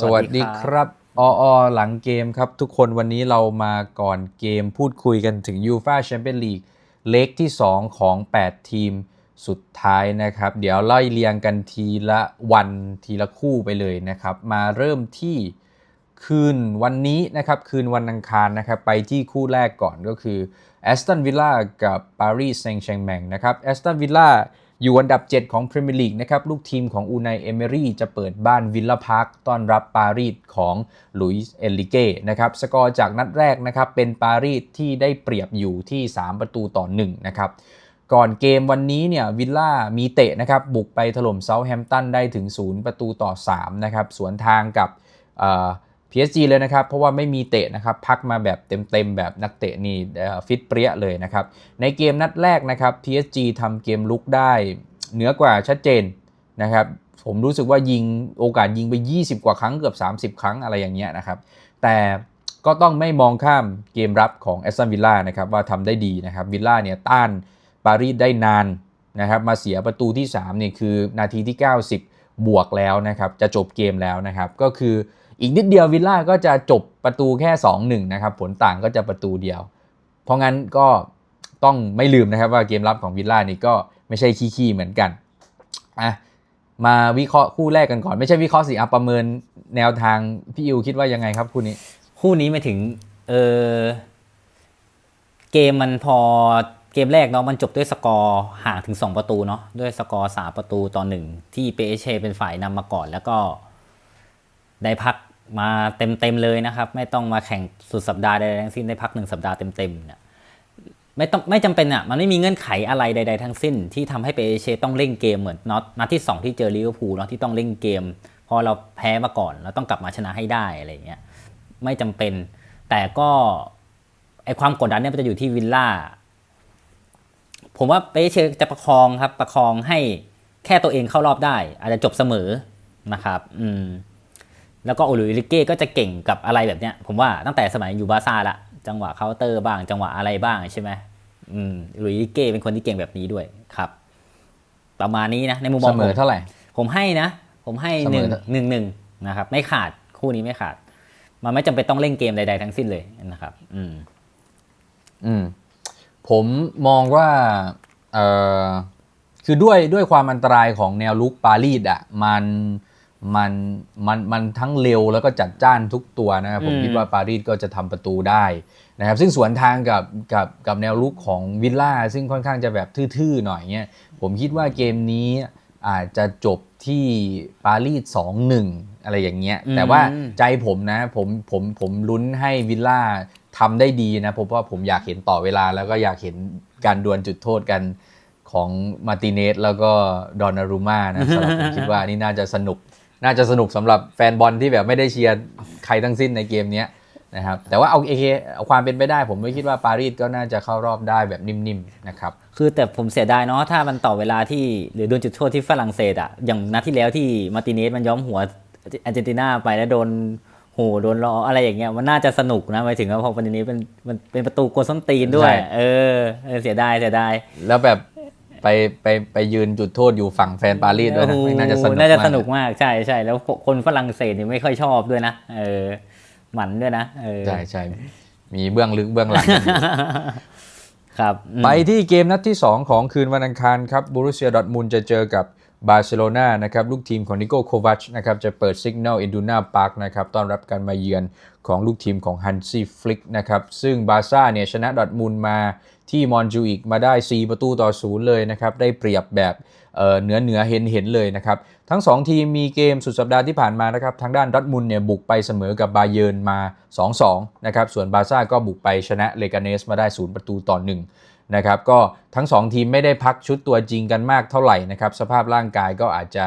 สวัสดีครับอออหลังเกมครับ ทุกคนวันนี้เรามาก่อนเกมพูดคุยกันถึงยูฟาแชมเปี้ยนลีกเล็กที่ 2 ของ 8 ทีมสุดท้ายนะครับ เดี๋ยวไล่เรียงกันทีละวันทีละคู่ไปเลยนะครับ มาเริ่มที่คืนวันนี้นะครับ คืนวันอังคารนะครับ ไปที่คู่แรกก่อนก็คือแอสตันวิลล่ากับปารีสแซงต์แชงแมงนะครับแอสตันวิลล่า อยู่อันดับ 7 ของพรีเมียร์ลีกนะครับ ลูกทีมของอูนายเอเมรี่จะเปิดบ้านวิลล่าพาร์คต้อนรับปารีสของลุยส์เอลิเก้นะครับ สกอร์จากนัดแรกนะครับ เป็นปารีสที่ได้เปรียบอยู่ที่ 3 ประตูต่อ 1 นะครับก่อนเกมวันนี้เนี่ยวิลล่ามีเตะนะครับ บุกไปถล่มเซาท์แฮมป์ตันได้ถึง 0 ประตูต่อ 3 นะครับ สวนทางกับ PSG เลยนะครับ เพราะว่าไม่มีเตะนะครับ พักมาแบบเต็มๆ แบบนักเตะนี่ฟิตเปรี้ยเลยนะครับ ในเกมนัดแรกนะครับ PSG ทำเกมลุกได้เหนือกว่าชัดเจนนะครับผมรู้สึกว่ายิงโอกาสยิงไป 20 กว่าครั้งเกือบ 30 ครั้งอะไรอย่างเงี้ยนะครับ แต่ก็ต้องไม่มองข้ามเกมรับของแอสตันวิลล่านะครับว่าทำได้ดีนะครับวิลล่าเนี่ยต้านปารีสได้นานนะครับมาเสียประตูที่3เนี่ยคือนาทีที่ 90 บวกแล้วนะครับจะจบเกมแล้วนะครับก็คือ อีกนิดเดียววิลล่าก็จะจบประตูแค่ 2-1 นะครับ ผลต่างก็จะประตูเดียว เพราะงั้นก็ต้องไม่ลืมนะครับว่าเกมรับของวิลล่านี่ก็ไม่ใช่ขี้ๆเหมือนกันอะมาวิเคราะห์คู่แรกกันก่อนไม่ใช่วิเคราะห์สิอะประเมินแนวทางพี่อิวคิดว่ายังไงครับคู่นี้ คู่นี้ไม่ถึงเออเกมมันพอเกมแรกเนาะมันจบด้วยสกอร์ห่างถึง 2 ประตูเนาะด้วยสกอร์สาประตูต่อหนึ่งที่เปเชเป็นฝ่ายนำมาก่อนแล้วก็ ได้พักมาเต็มๆเลยนะครับ ไม่ต้องมาแข่งสุดสัปดาห์ใดๆทั้งสิ้นได้พักหนึ่งสัปดาห์เต็มๆเนี่ยไม่ต้องไม่จำเป็นอะมันไม่มีเงื่อนไขอะไรใด ๆ ทั้งสิ้น ที่ทำให้เปเชต้องเล่นเกมเหมือนน็อตนัดที่ 2 ที่เจอลิเวอร์พูลเนาะที่ต้องเล่นเกม พอเราแพ้มาก่อนเราต้องกลับมาชนะให้ได้อะไรเงี้ยไม่จำเป็น แต่ก็ไอความกดดันเนี่ยมันจะอยู่ที่วิลล่าผมว่าเปเชจะประคองครับประคองให้แค่ตัวเองเข้ารอบได้ อาจจะจบเสมอนะครับ อืม แล้วก็โอลุยลิเก้ก็จะเก่งกับอะไรแบบเนี้ย ผมว่าตั้งแต่สมัยอยู่บาซ่าละ จังหวะเคาน์เตอร์บ้าง จังหวะอะไรบ้างใช่ไหมอืมลุยลิเก้เป็นคนที่เก่งแบบนี้ด้วยครับ ประมาณนี้นะในมุมมอเสงมอเท่าไหร่ ผมให้นะ ผมให้เสหมนึ่งอหนึ่งหนึ่งนะครับ ไม่ขาดคู่นี้ไม่ขาด มันไม่จำเป็นต้องเล่นเกมใดๆทั้งสิ้นเลยนะครับ อืม อืม ผมมองว่า เอ่อคือด้วยด้วยความอันตรายของแนวลุกปารีสอะ มัน มันมันมันทั้งเร็วแล้วก็จัดจ้านทุกตัวนะครับผมอืมคิดว่าปารีสก็จะทำประตูได้นะครับซึ่งสวนทางกับกับกับแนวลุกของวิลล่าซึ่งค่อนข้างจะแบบทื่อๆหน่อยเงี้ยผมคิดว่าเกมนี้อาจจะจบที่ปารีส2-1อะไรอย่างเงี้ยแต่ว่าอืมใจผมนะผมผมผมลุ้นให้วิลล่าทำได้ดีนะเพราะว่าผมอยากเห็นต่อเวลาแล้วก็อยากเห็นการดวลจุดโทษกันของมาร์ติเนสแล้วก็ดอนนารูมานะสำหรับผมคิดว่านี่น่าจะสนุก น่าจะสนุกสำหรับแฟนบอลที่แบบไม่ได้เชียร์ใครทั้งสิ้นในเกมเนี้ยนะครับแต่ว่าเอาเอเคเอาความเป็นไปได้ ผมไม่คิดว่าปารีสก็น่าจะเข้ารอบได้แบบนิ่มๆนะครับคือแต่ผมเสียดายเนาะถ้ามันต่อเวลาที่หรือโดนจุดโทษที่ฝรั่งเศสอะอย่างนัดที่แล้วที่มาร์ติเนสมันย้อมหัวอาร์เจนตินาไปแล้วโดนโหโดนล้ออะไรอย่างเงี้ยมันน่าจะสนุกนะหมายถึงว่าพอมาร์ติเนสเป็นมันเป็นประตูโกลส้นตีนด้วยใช่เออเออเสียดายเสียดายแล้วแบบ ไปไปไปยืนจุดโทษอยู่ฝั่งแฟนปารีสด้วยนะไม่น่าจะสนุกน่าจะมสนุกมากใช่ใช่แล้วคนฝรั่งเศสเนี่ยไม่ค่อยชอบด้วยนะเออหมันด้วยนะเออใช่ใช่มีเบื้องลึกเบื้องหลังครับอืมไปที่เกมนัดที่ 2 ของคืนวันอังคารครับบูรุสเซียดอร์ทมุนจะเจอกับบาร์เซโลนานะครับลูกทีมของนิโก้โควัชนะครับจะเปิดซิก n นลอินดูนาพาร์คนะครับต้อนรับการมาเยือนของลูกทีมของฮันซีฟลิกนะครับซึ่งบาร์ซ่าเนี่ยชนะดอร์ทมุนมา ที่มอนจูอิกมาได้ 4 ประตูต่อศูนย์เลยนะครับ ได้เปรียบแบบเเหนือเหนือเห็นเห็นเลยนะครับ ทั้ง 2 ทีมมีเกมสุดสัปดาห์ที่ผ่านมานะครับ ทางด้านดอร์ทมุนเนี่ยบุกไปเสมอกับบาเยิร์นมา 2-2 นะครับ ส่วนบาร์ซ่าก็บุกไปชนะเลกาเนสมาได้ 0 ประตูต่อ 1นะครับก็ทั้ง 2 ทีมไม่ได้พักชุดตัวจริงกันมากเท่าไหร่นะครับสภาพร่างกายก็อาจจะ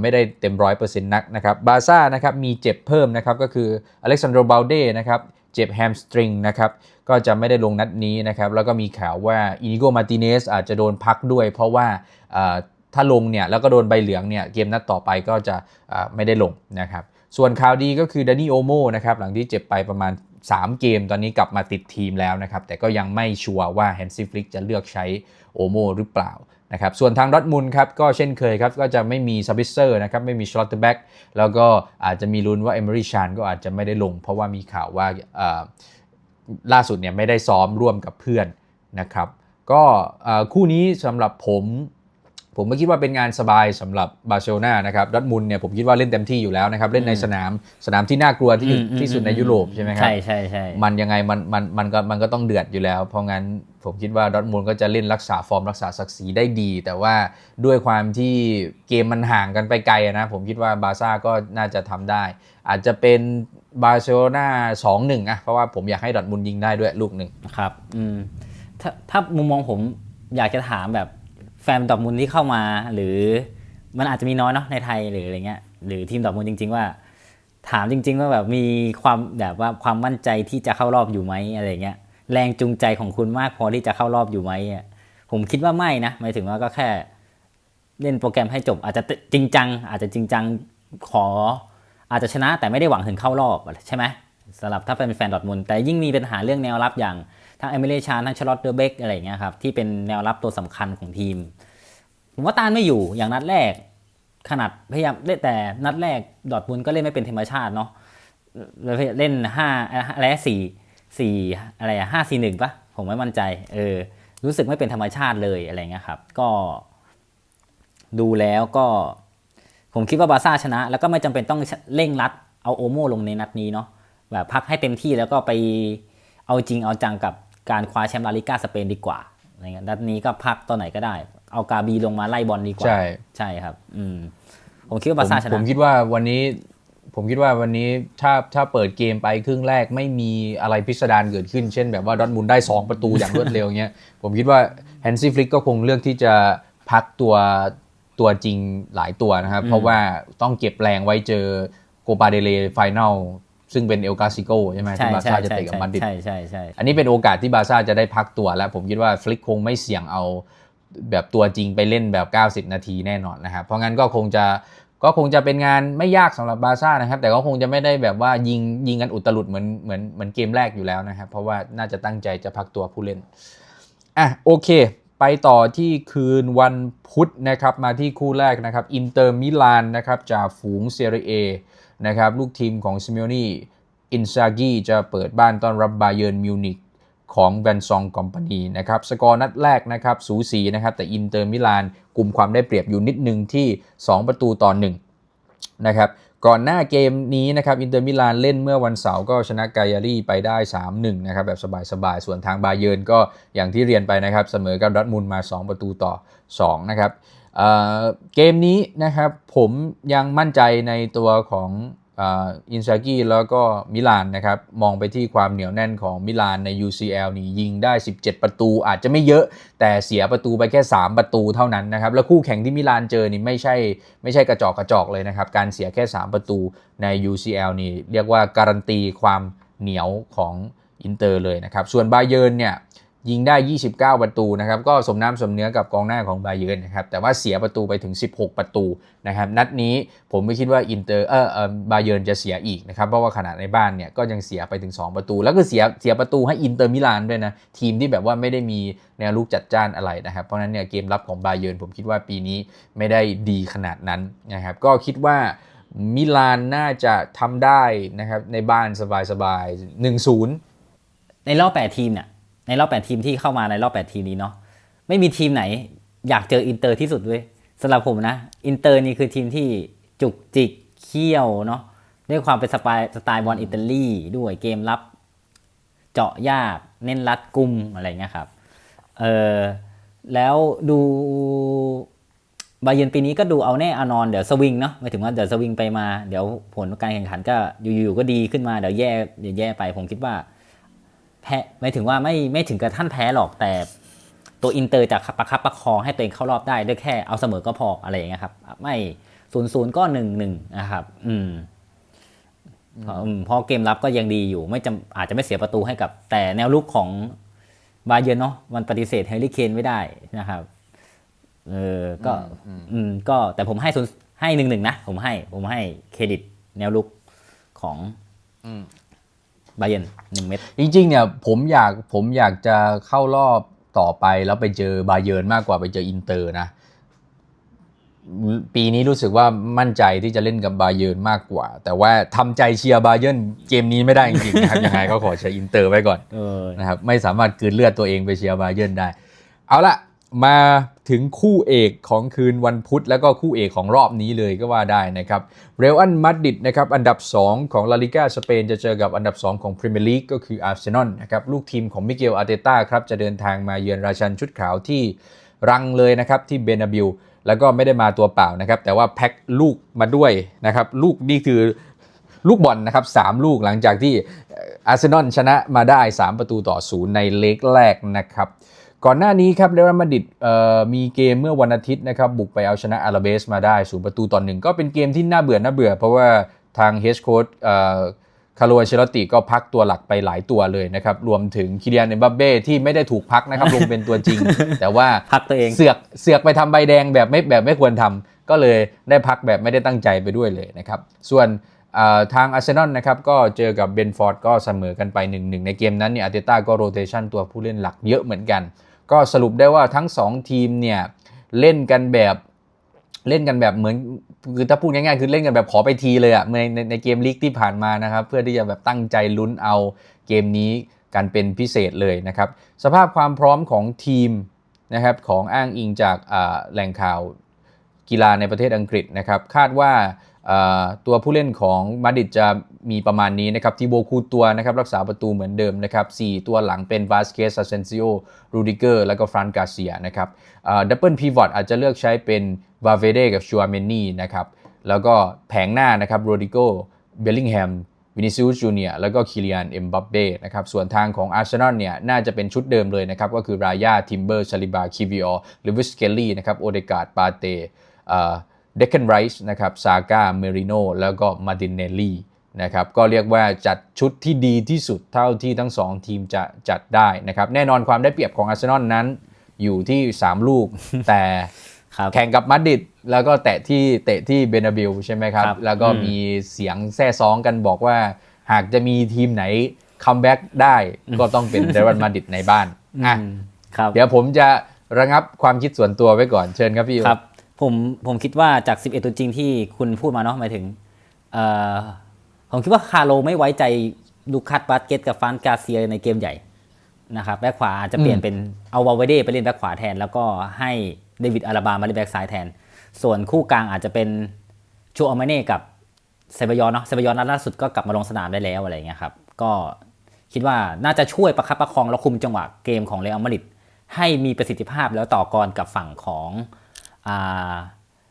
ไม่ได้เต็มร้อยเปอร์เซ็นต์นักนะครับบาซ่านะครับมีเจ็บเพิ่มนะครับก็คืออเล็กซานโดรบาลเดนะครับเจ็บแฮมสตริงนะครับ ก็จะไม่ได้ลงนัดนี้นะครับ แล้วก็มีข่าวว่าอินิโกมาติเนสอาจจะโดนพักด้วย เพราะว่าถ้าลงเนี่ยแล้วก็โดนใบเหลืองเนี่ยเกมนัดต่อไปก็จะไม่ได้ลงนะครับ ส่วนข่าวดีก็คือดานี่โอโมนะครับหลังที่เจ็บไปประมาณ 3 เกมตอนนี้กลับมาติดทีมแล้วนะครับ แต่ก็ยังไม่ชัวร์ว่าแฮนซี่ฟลิกจะเลือกใช้โอโมหรือเปล่านะครับส่วนทางดอทมุนครับก็เช่นเคยครับก็จะไม่มีซับบิเซอร์นะครับไม่มีชลอตเตอร์แบ็กแล้วก็อาจจะมีลุ้นว่าเอม r รีชานก็อาจจะไม่ได้ลง เพราะว่ามีข่าวว่า ล่าสุดเนี่ยไม่ได้ซ้อมร่วมกับเพื่อนนะครับ ก็เอ่อคู่นี้สำหรับผม ผมไม่คิดว่าเป็นงานสบายสำหรับบาร์เซโลนานะครับดอทมุนเนี่ยผมคิดว่าเล่นเต็มที่อยู่แล้วนะครับ เล่นในสนามสนามที่น่ากลัวที่อืมอืมที่สุดในยุโรปใช่ไหมครับใช่ใช่ใช่มันยังไงมันมันมันก็มันก็ต้องเดือดอยู่แล้ว เพราะงั้นผมคิดว่าดอร์ทมุนด์ก็จะเล่นรักษาฟอร์มรักษาศักดิ์ศรีได้ดี แต่ว่าด้วยความที่เกมมันห่างกันไปไกลอะนะผมคิดว่าบาร์ซ่าก็น่าจะทำได้ อาจจะเป็น บาร์เซโลนาสองหนึ่งอะเพราะว่าผมอยากให้ดอร์ทมุนยิงได้ด้วยลูกหนึ่งครับอืมถ้าถ้ามุมมองผมอยากจะถามแบบแฟนดอร์ทมุนที่เข้ามา หรือมันอาจจะมีน้อยเนาะในไทยหรืออะไรเงี้ยหรือทีมดอร์ทมุนจริง ๆ ว่า ถามจริง ๆ ว่าแบบมีความแบบว่าความมั่นใจที่จะเข้ารอบอยู่ไหมอะไรเงี้ยแรงจูงใจของคุณมากพอที่จะเข้ารอบอยู่ไหมผมคิดว่าไม่นะหมายถึงว่าก็แค่เล่นโปรแกรมให้จบอาจจะจริงจัง อาจจะจริงจังขอ อาจจะชนะแต่ไม่ได้หวังถึงเข้ารอบใช่ไหมสำหรับถ้าเป็นแฟนดอทมุนแต่ยิ่งมีปัญหาเรื่องแนวรับอย่างทั้งเอมิเลชานทั้งชาร์ลอตเดอร์เบกอะไรเงี้ยครับที่เป็นแนวรับตัวสำคัญของทีม ผมว่าต้านไม่อยู่อย่างนัดแรก ขนาดพยายามเล่นแต่นัดแรกดอทมุนก็เล่นไม่เป็นธรรมชาติเนาะเล่นห้าอะไรสี่สี่อะไรอะห้าสี่หนึ่งปะผมไม่มั่นใจเออรู้สึกไม่เป็นธรรมชาติเลยอะไรเงี้ยครับ ก็ดูแล้วก็ ผมคิดว่าบาร์ซ่าชนะ แล้วก็ไม่จำเป็นต้องเร่งรัดเอาโอโมลงในนัดนี้เนาะแบบพักให้เต็มที่แล้วก็ไปเอาจริงเอาจังกับการคว้าแชมป์ลาลิก้าสเปนดีกว่าอะไรเงี้ยนัดนี้ก็พักตอนไหนก็ได้ เอากาบีลงมาไล่บอลดีกว่า ใช่ใช่ครับ อืมผมคิดว่าผมบาร์ซ่าชผนะมคิดว่าวันนี้ ผมคิดว่าวันนี้ถ้าถ้าเปิดเกมไปครึ่งแรกไม่มีอะไรพิสดารเกิดขึ้น เช่นแบบว่าดอร์ทมุนด์ได้ 2 ประตูอย่างรวดเร็วเงี้ยผมคิดว่าแฮนซี่ฟลิกก็คงเลือกที่จะพักตัว ตัวจริงหลายตัวนะครับ เพราะว่าต้องเก็บแรงไว้เจอโกปาเดเลไฟแนลซึ่งเป็นเอลกาซิโกใช่ไหมใช่ที่บาร์ใช่ซ่าจะใช่เตะกับมาดริดใช่ใช่ใช่อันนี้เป็นโอกาสที่บาร์ซ่าจะได้พักตัว แล้วผมคิดว่าฟลิกคงไม่เสี่ยงเอาแบบตัวจริงไปเล่นแบบ 90 นาทีแน่นอนนะครับ เพราะงั้นก็คงจะก็คงจะเป็นงานไม่ยากสำหรับบาร์ซ่านะครับ แต่ก็คงจะไม่ได้แบบว่ายิงยิงกันอุตลุดเหมือนเหมือนเหมือนเกมแรกอยู่แล้วนะครับ เพราะว่าน่าจะตั้งใจจะพักตัวผู้เล่นอะโอเค ไปต่อที่คืนวันพุธนะครับมาที่คู่แรกนะครับอินเตอร์มิลานนะครับจากฝูงเซเรียนะครับลูกทีมของซิเมโอนีอินซากิจะเปิดบ้านต้อนรับบาเยิร์นมิวนิกของแบนซองคอมพานีนะครับสกอร์นัดแรกนะครับสูสีนะครับแต่อินเตอร์มิลานกลุ่มความได้เปรียบอยู่นิดนึงที่ 2 ประตูต่อ1นะครับ ก่อนหน้าเกมนี้นะครับอินเตอร์มิลานเล่นเมื่อวันเสาร์ก็ชนะกายารีไปได้ 3-1 นะครับ แบบสบายๆ ส่วนทางบาเยิร์นก็อย่างที่เรียนไปนะครับ เสมอกับดอทมุนมา 2 ประตูต่อ 2 นะครับเเกมนี้นะครับผมยังมั่นใจในตัวของ อินซากิแล้วก็มิลานนะครับมองไปที่ความเหนียวแน่นของมิลานใน UCL นี่ยิงได้ 17 ประตูอาจจะไม่เยอะแต่เสียประตูไปแค่ 3 ประตูเท่านั้นนะครับแล้วคู่แข่งที่มิลานเจอนี่ไม่ใช่ไม่ใช่กระจอกกระจอกเลยนะครับการเสียแค่ 3 ประตูใน UCL นี่เรียกว่าการันตีความเหนียวของอินเตอร์เลยนะครับส่วนบาเยิร์นเนี่ย ยิงได้ 29 ประตูนะครับ ก็สมน้ำสมเนื้อกับกองหน้าของบาเยิร์นนะครับ แต่ว่าเสียประตูไปถึง 16 ประตูนะครับ นัดนี้ผมไม่คิดว่าอินเตอร์เออเออบาเยิร์นจะเสียอีกนะครับ เพราะว่าขนาดในบ้านเนี่ยก็ยังเสียไปถึง 2 ประตู แล้วก็เสียเสียประตูให้อินเตอร์มิลานด้วยนะ ทีมที่แบบว่าไม่ได้มีแนวลุกจัดจ้านอะไรนะครับ เพราะนั้นเนี่ยเกมรับของบาเยิร์นผมคิดว่าปีนี้ไม่ได้ดีขนาดนั้นนะครับ ก็คิดว่ามิลานน่าจะทำได้นะครับในบ้านสบายๆ1-0 ในรอบแปดทีมเนี่ย ในรอบแปดทีมที่เข้ามาในรอบแปดทีมนี้เนาะไม่มีทีมไหน อยากเจออินเตอร์ที่สุดเว้ยสำหรับผมนะอินเตอร์นี่คือทีมที่จุกจิกเขี้ยวเนาะด้วยความเป็นสไตล์สไตล์บอลอิตาลีด้วยเกมรับ เจาะยาก เน้นรัดกุมอะไรเงี้ยครับเออแล้วดูบาเยนปีนี้ก็ดูเอาแน่เอานอนเดี๋ยวสวิงเนาะหมายถึงว่าเดี๋ยวสวิงไปมา เดี๋ยวผลการแข่งขันก็อยู่ๆก็ดีขึ้นมาเดี๋ยวแย่เดี๋ยวแย่ไปผมคิดว่า แพ้ไม่ถึงว่าไม่ไม่ถึงกับท่านแพ้หรอกแต่ตัวอินเตอร์จะประคับประคองให้ตัวเองเข้ารอบได้ด้วยแค่เอาเสมอก็พออะไรอย่างเงี้ยครับ ไม่ศูนย์ศูนย์ก็หนึ่งหนึ่งนะครับ อืมเพราะอืมเพราะเกมรับก็ยังดีอยู่ ไม่จำอาจจะไม่เสียประตูให้กับ แต่แนวลุกของบาเยิร์นเนาะมันปฏิเสธเฮลิเคนไม่ได้นะครับเออก็ อืมก็แต่ผมให้ศูนย์ให้หนึ่งหนึ่งนะ ผมให้ ผมให้เครดิตแนวลุกของ บาเยร์นหนึ่งเม็ดจริงๆเนี่ยผมอยากผมอยากจะเข้ารอบต่อไปแล้วไปเจอบาเยิร์นมากกว่าไปเจออินเตอร์นะ ปีนี้รู้สึกว่ามั่นใจที่จะเล่นกับบาเยิร์นมากกว่า แต่ว่าทำใจเชียร์บาเยิร์นเกมนี้ไม่ได้จริงๆนะครับยังไงก็ขอเชียร์อินเตอร์ไว้ก่อนเออนะครับไม่สามารถกลืนเลือดตัวเองไปเชียร์บาเยิร์นได้ เอาละ มาถึงคู่เอกของคืนวันพุธ แล้วก็คู่เอกของรอบนี้เลยก็ว่าได้นะครับ เรอัลมาดริดนะครับอันดับ 2 ของลาลิก้าสเปนจะเจอกับอันดับ 2 ของพรีเมียร์ลีกก็คืออาร์เซนอลนะครับลูกทีมของมิเกลอาร์เตต้าครับจะเดินทางมาเยือนราชันชุดขาวที่รังเลยนะครับที่เบนาบิลแล้วก็ไม่ได้มาตัวเปล่านะครับ แต่ว่าแพ็คลูกมาด้วยนะครับลูกนี่คือลูกบอลนะครับสามลูกหลังจากที่อาร์เซนอลชนะมาได้ 3 ประตูต่อศูนย์ในเล็กแรกนะครับ ก่อนหน้านี้ครับเรอัลมาดริดเอ่อมีเกมเมื่อวันอาทิตย์นะครับบุกไปเอาชนะอาราเบสมาได้ศูนย์ประตูต่อหนึ่งก็เป็นเกมที่น่าเบื่อน่าเบื่อ เพราะว่าทางเฮสโค้ดคาร์โลอันเชลติก็พักตัวหลักไปหลายตัวเลยนะครับรวมถึงคิเลียนเอ็มบัปเบ้ที่ไม่ได้ถูกพักนะครับลงเป็นตัวจริง แต่ว่าพักตัวเองเสือกเสือกไปทำใบแดงแบบไม่แบบไม่ควรทำก็เลยได้พักแบบไม่ได้ตั้งใจไปด้วยเลยนะครับส่วนเอ่อทางอาร์เซนอลนะครับก็เจอกับเบนฟอร์ดก็เสมอกันไป1-1ในเกมนั้นเนี่ยอาร์เตต้าก็โรเตชันตัวผู้เล่นหลักเยอะเหมือนกัน ก็สรุปได้ว่าทั้ง 2 ทีมเนี่ยเล่นกันแบบเล่นกันแบบเหมือนคือถ้าพูดง่ายๆคือเล่นกันแบบขอไปทีเลยอะในในในเกมลีกที่ผ่านมานะครับเพื่อที่จะแบบตั้งใจลุ้นเอาเกมนี้กันเป็นพิเศษเลยนะครับสภาพความพร้อมของทีมนะครับของอ้างอิงจากแหล่งข่าวกีฬาในประเทศอังกฤษนะครับคาดว่า ตัวผู้เล่นของมาดิดจะมีประมาณนี้นะครับทีโบคูตัวนะครับรักษาประตูเหมือนเดิมนะครับ4ตัวหลังเป็นวาสเกส a เซนซิโอรูดิเกอร์แล้วก็ฟรานกาเซียนะครับดับเบิลพีวอตอาจจะเลือกใช้เป็นวาเวเดกับชัวเมนี่นะครับแล้วก็แผงหน้านะครับโรดิโกเบลลิงแฮมวินิซิอุสจูเนียแล้วก็คิเลียนเอ็มบัปเบ้นะครับส่วนทางของอาร์เซนอลเนี่ยน่าจะเป็นชุดเดิมเลยนะครับก็คือรายาทิมเบอร์ชาลิบาคิวิออหรือวิสเคลลี่นะครับโอเดกาดปาเต เดคเคนไรส์นะครับซาก้าเมริโนแล้วก็มาดินเนลลี่นะครับก็เรียกว่าจัดชุดที่ดีที่สุดเท่าที่ทั้ง 2 ทีมจะจัดได้นะครับแน่นอนความได้เปรียบของอาร์เซนอลนั้น อยู่ที่ 3 ลูก แต่ครับแข่งกับมาดริดแล้วก็แตะที่เตะที่เบนาบิลใช่ไหมครับครับแล้วก็อืมมีเสียงแซ่ซ้องกันบอกว่า หากจะมีทีมไหนคัมแบ็กได้ก็ต้องเป็นเรอัลมาดริดในบ้านอะอืมครับเดี๋ยวผมจะระงับความคิดส่วนตัวไว้ก่อนเชิญครับพี่ครับ ผมผมคิดว่าจาก 11 ตัวจริงที่คุณพูดมาเนาะหมายถึงเอ่อผมคิดว่าคาร์โลไม่ไว้ใจลูคัสบาสเกตกับฟรานกาเซียในเกมใหญ่นะครับแบ็คขวาอาจจะเปลี่ยนเป็นเอาวาเวเดไปเล่นแบ็คขวาแทน แล้วก็ให้เดวิดอาราบามาเล่นแบ็คซ้ายแทน ส่วนคู่กลางอาจจะเป็นชูออมาเน่กับเซบายอนเนาะเซบายอนนัดล่าสุดก็กลับมาลงสนามได้แล้วอะไรอย่างเงี้ยครับก็คิดว่าน่าจะช่วยประคับประคองและคุมจังหวะเกมของเรอัลมาดริดให้มีประสิทธิภาพแล้วต่อกรกับฝั่งของ อา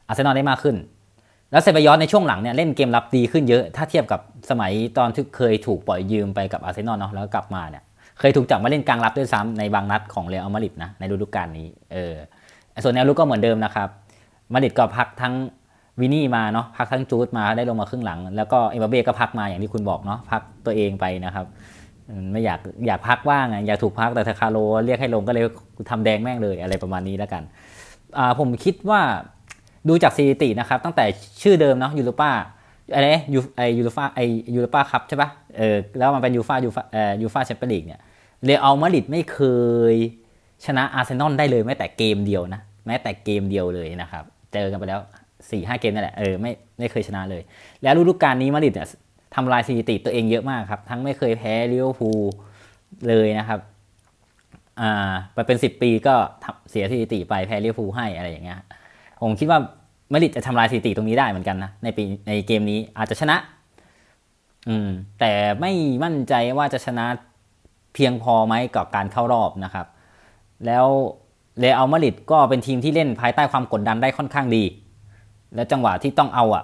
อาร์เซนอลได้มากขึ้น แล้วเซบายอนในช่วงหลังเนี่ยเล่นเกมรับดีขึ้นเยอะ ถ้าเทียบกับสมัยตอนที่เคยถูกปล่อยยืมไปกับอาร์เซนอลเนาะแล้วกลับมาเนี่ยเคยถูกจับมาเล่นกลางรับด้วยซ้ำในบางนัดของเรอัลมาดริดนะในฤดูกาลนี้เออส่วนแนวรุกก็เหมือนเดิมนะครับมาดริดก็พักทั้งวินี่มาเนาะพักทั้งจูดมาได้ลงมาครึ่งหลัง แล้วก็เอ็มบัเบ้ก็พักมาอย่างที่คุณบอกเนาะพักตัวเองไปนะครับไม่อยากอยากพักว่างอยากถูกพักแต่ทาคาโรเรียกให้ลงก็เลยทำแดงแม่งเลยอะไรประมาณนี้แล้วกัน ผมคิดว่าดูจากสถิตินะครับ ตั้งแต่ชื่อเดิมเนาะยูโรป้าอะไรยูไอยูโรป้าไอยูโรป้าคัพใช่ปะเออแล้วมันเป็นยูฟายูฟาเอ่อยูฟาแชมเปี้ยนลีกเนี่ยเรอัลมาดริดไม่เคยชนะอาร์เซนอลได้เลยแม้แต่เกมเดียวนะแม้แต่เกมเดียวเลยนะครับเจอกันไปแล้ว4ี่ห้าเกมนั่นแหละเออไม่ไม่เคยชนะเลย แล้วฤดูกาลนี้มาดริดเนี่ยทำลายสถิติตัวเองเยอะมากครับ ทั้งไม่เคยแพ้ลิเวอร์พูลเลยนะครับ อ่าไปเป็นสิบปีก็เสียสถิติไปแพ้ลิเวอร์พูลให้อะไรอย่างเงี้ยผมคิดว่ามาริดจะทำลายสถิติตรงนี้ได้เหมือนกันนะในปีในเกมนี้อาจจะชนะ อืม แต่ไม่มั่นใจว่าจะชนะเพียงพอไหมกับการเข้ารอบนะครับ แล้วเรอัลมาริดก็เป็นทีมที่เล่นภายใต้ความกดดันได้ค่อนข้างดี แล้วจังหวะที่ต้องเอาอะ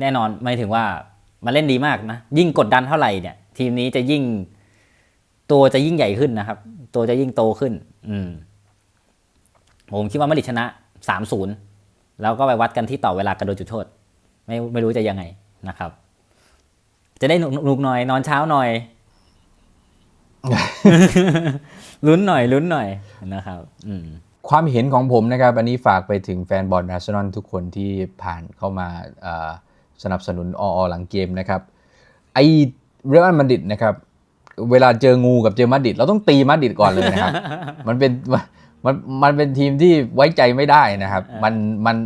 แน่นอนไม่ถึงว่ามาเล่นดีมากนะ ยิ่งกดดันเท่าไหร่เนี่ย ทีมนี้จะยิ่ง ตัวจะยิ่งใหญ่ขึ้นนะครับ ตัวจะยิ่งโตขึ้น อืม ผมคิดว่ามาดริดชนะ3-0แล้วก็ไปวัดกันที่ต่อเวลากระโดดจุดโทษ ไม่ไม่รู้จะยังไงนะครับ จะได้หนุกหน่อย นอนเช้าหน่อยลุ้นหน่อยลุ้นหน่อยนะครับ อืมความเห็นของผมนะครับ อันนี้ฝากไปถึงแฟนบอลอาร์เซนอลทุกคนที่ผ่านเข้ามาสนับสนุนออหลังเกมนะครับ ไอเรอัลมาดริดนะครับ เวลาเจองูกับเจอมาดริดเราต้องตีมาดริดก่อนเลยนะครับ มันเป็นมันมันเป็นทีมที่ไว้ใจไม่ได้นะครับ มันมัน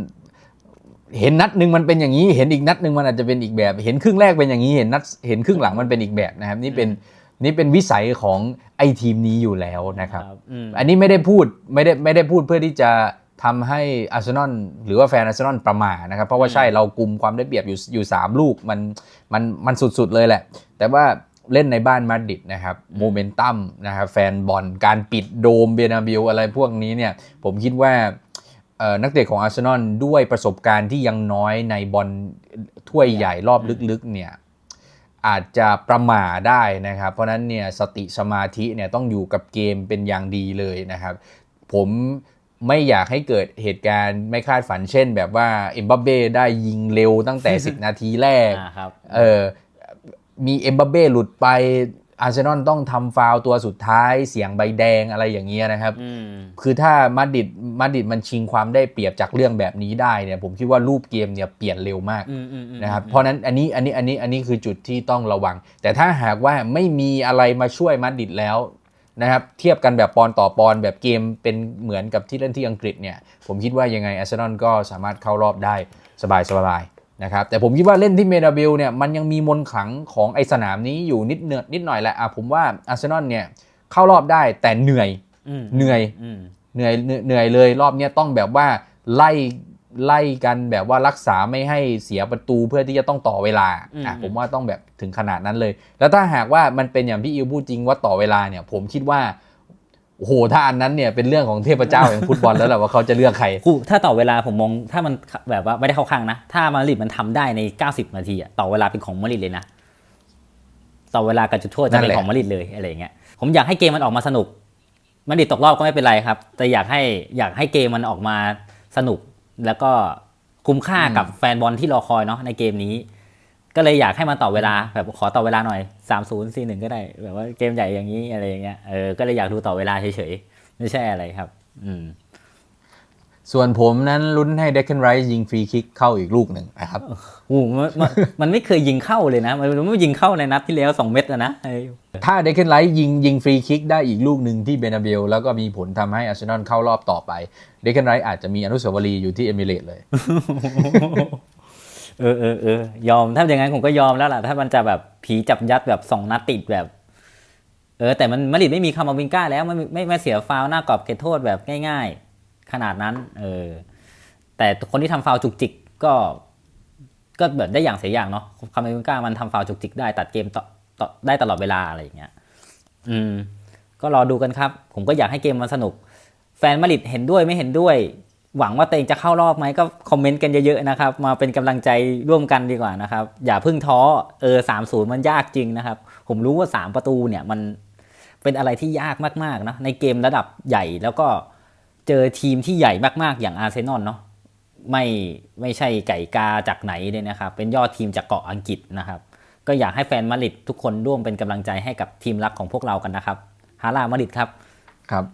เห็นนัดหนึ่งมันเป็นอย่างนี้ เห็นอีกนัดหนึ่งมันอาจจะเป็นอีกแบบ เห็นครึ่งแรกเป็นอย่างนี้ เห็นนัดเห็นครึ่งหลังมันเป็นอีกแบบนะครับ นี่เป็นนี่เป็นวิสัยของไอ้ทีมนี้อยู่แล้วนะครับอืมอันนี้ไม่ได้พูดไม่ได้ไม่ได้พูดเพื่อที่จะทำให้อาร์เซนอลหรือว่าแฟนอาร์เซนอลประมาทนะครับ เพราะว่าใช่เรากลุ่มความได้เปรียบอยู่อยู่สามลูกมันมันมันสุดๆเลยแหละ แต่ว่า เล่นในบ้านมาดริดนะครับโมเมนตัมนะครับแฟนบอลการปิดโดมเบนาบิลอะไรพวกนี้เนี่ยผมคิดว่าเอ่อนักเตะของอาร์เซนอลด้วยประสบการณ์ที่ยังน้อยในบอลถ้วยใหญ่รอบลึกๆเนี่ยอาจจะประมาทได้นะครับ เพราะฉะนั้นเนี่ยสติสมาธิเนี่ยต้องอยู่กับเกมเป็นอย่างดีเลยนะครับ ผมไม่อยากให้เกิดเหตุการณ์ไม่คาดฝันเช่น แบบว่าเอ็มบัปเบ้ได้ยิงเร็วตั้งแต่ 10 นาทีแรกอ่าครับเออ มีเอ็มบัปเบ้หลุดไปอาร์เซนอลต้องทำฟาวล์ตัวสุดท้ายเสียงใบแดงอะไรอย่างเงี้ยนะครับอืมคือถ้ามาดริดมาดริดมันชิงความได้เปรียบจากเรื่องแบบนี้ได้เนี่ยผมคิดว่ารูปเกมเนี่ยเปลี่ยนเร็วมากอืมอืมอืมนะครับเพราะฉะนั้นอันนี้อันนี้อันนี้อันนี้คือจุดที่ต้องระวัง แต่ถ้าหากว่าไม่มีอะไรมาช่วยมาดริดแล้วนะครับเทียบกันแบบปอนต่อปอนแบบเกมเป็นเหมือนกับที่เล่นที่อังกฤษเนี่ยผมคิดว่ายังไงอาร์เซนอลก็สามารถเข้ารอบได้สบายสบายๆ นะครับแต่ผมคิดว่าเล่นที่เมดาบิลเนี่ยมันยังมีมนต์ขลังของไอสนามนี้อยู่นิดเนือนิดหน่อยแหละอะผมว่าอาร์เซนอลเนี่ยเข้ารอบได้แต่เหนื่อยอืมเหนื่อยอืมเหนื่อยเหนื่อยเหนื่อยเลยรอบเนี้ยต้องแบบว่าไล่ไล่กันแบบว่ารักษาไม่ให้เสียประตูเพื่อที่จะต้องต่อเวลาอะผมว่าต้องแบบถึงขนาดนั้นเลย แล้วถ้าหากว่ามันเป็นอย่างที่อิวพูดจริงว่าต่อเวลาเนี่ย ผมคิดว่า โอ้โหถ้าอันนั้นเนี่ยเป็นเรื่องของเทพเจ้าแห่งฟุตบอลแล้วแหละว่าเขาจะเลือกใครกูถ้าต่อเวลาผมมองถ้ามันแบบว่าไม่ได้เข้าข้างนะ ถ้ามาริดมันทำได้ใน 90 นาทีอะต่อเวลาเป็นของมาริดเลยนะ ต่อเวลากับจุดโทษจะเป็นของมาริดเลยอะไรอย่างเงี้ยผมอยากให้เกมมันออกมาสนุกมาริดตกรอบก็ไม่เป็นไรครับ แต่อยากให้อยากให้เกมมันออกมาสนุกแล้วก็คุ้มค่ากับแฟนบอลที่รอคอยเนาะในเกมนี้ ก็เลยอยากให้มันต่อเวลาแบบขอต่อเวลาหน่อย 3 0 4 1 ก็ได้ แบบว่าเกมใหญ่อย่างนี้อะไรอย่างเงี้ยเออก็เลยอยากดูต่อเวลาเฉยๆ ไม่ใช่อะไรครับ อืม ส่วนผมนั้นลุ้นให้เดคเคนไรส์ยิงฟรีคิกเข้าอีกลูกหนึ่งนะครับโอ้โหมันมันมันไม่เคยยิงเข้าเลยนะ มันมันไม่ยิงเข้าในนัดที่แล้วสองเม็ดแล้วนะไอ้ถ้าเดคเคนไรส์ยิงยิงฟรีคิกได้อีกลูกหนึ่งที่เบนาเบลแล้วก็มีผลทำให้อาร์เซนอลเข้ารอบต่อไปเดคเคนไรส์อาจจะมีอนุสาวรีย์อยู่ที่เอมิเรตส์เลย เออเออเออยอมถ้าอย่างนั้นผมก็ยอมแล้วล่ะ ถ้ามันจะแบบผีจับยัดแบบสองนัดติดแบบ เออ แต่มันมาริดไม่มีคามาวิงก้าแล้วไม่ไม่ม่เสียฟาวหน้ากรอบเขตโทษแบบง่าย ๆ ขนาดนั้น เออ แต่คนที่ทำฟาวจุกจิกก็ก็แบบได้อย่างเสียอย่างเนาะคามาวิงก้ามันทำฟาวจุกจิกได้ตัดเกมต่อต่อได้ตลอดเวลาอะไรอย่างเงี้ย อืม ก็รอดูกันครับ ผมก็อยากให้เกมมันสนุก แฟนมาริดเห็นด้วยไม่เห็นด้วย หวังว่าตัวเองจะเข้ารอบไหมก็คอมเมนต์กันเยอะๆนะครับ มาเป็นกำลังใจร่วมกันดีกว่านะครับ อย่าเพิ่งท้อเออสามศูนย์มันยากจริงนะครับ ผมรู้ว่า 3 ประตูเนี่ยมันเป็นอะไรที่ยากมากๆนะในเกมระดับใหญ่แล้วก็เจอทีมที่ใหญ่มากๆอย่างอาร์เซนอลเนาะไม่ไม่ใช่ไก่กาจากไหนเลยนะครับ เป็นยอดทีมจากเกาะอังกฤษนะครับ ก็อยากให้แฟนมาริดทุกคนร่วมเป็นกำลังใจให้กับทีมรักของพวกเรากันนะครับฮาร่ามาริดครับครับ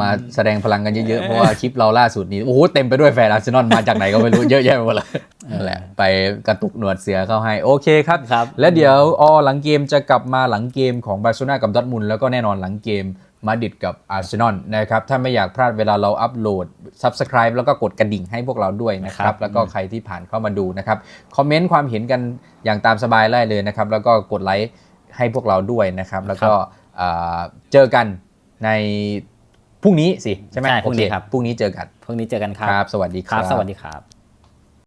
มาแสดงพลังกันเยอะๆ เพราะว่าคลิปเราล่าสุดนี้โอ้โหเต็มไปด้วยแฟนอาร์เซนอลมาจากไหนก็ไม่รู้เยอะแยะไปหมดเลยนั่นแหละไปกระตุกหนวดเสือเข้าให้โอเคครับครับและเดี๋ยวออหลังเกมจะกลับมาหลังเกมของบาร์เซโลนากับดอร์ทมุนด์แล้วก็แน่นอนหลังเกมมาดริดกับอาร์เซนอลนะครับ ถ้าไม่อยากพลาดเวลาเราอัปโหลด Subscribe แล้วก็กดกระดิ่งให้พวกเราด้วยนะคครัรับบแล้วก็ใครที่ผ่านเข้ามาดูนะครับ คอมเมนต์ความเห็นกันอย่างตามสบายได้เลยนะครับ แล้วก็กดไลค์ให้พวกเราด้วยนะครับ แล้วก็เอ่อเจอกันใน พรุ่งนี้สิใช่ไหมใช่พรุ่งนี้โอเครับพรุ่งนี้เจอกันพรุ่งนี้เจอกันครัครับ สวัสดีคครัรับ บ สวัสดีครับ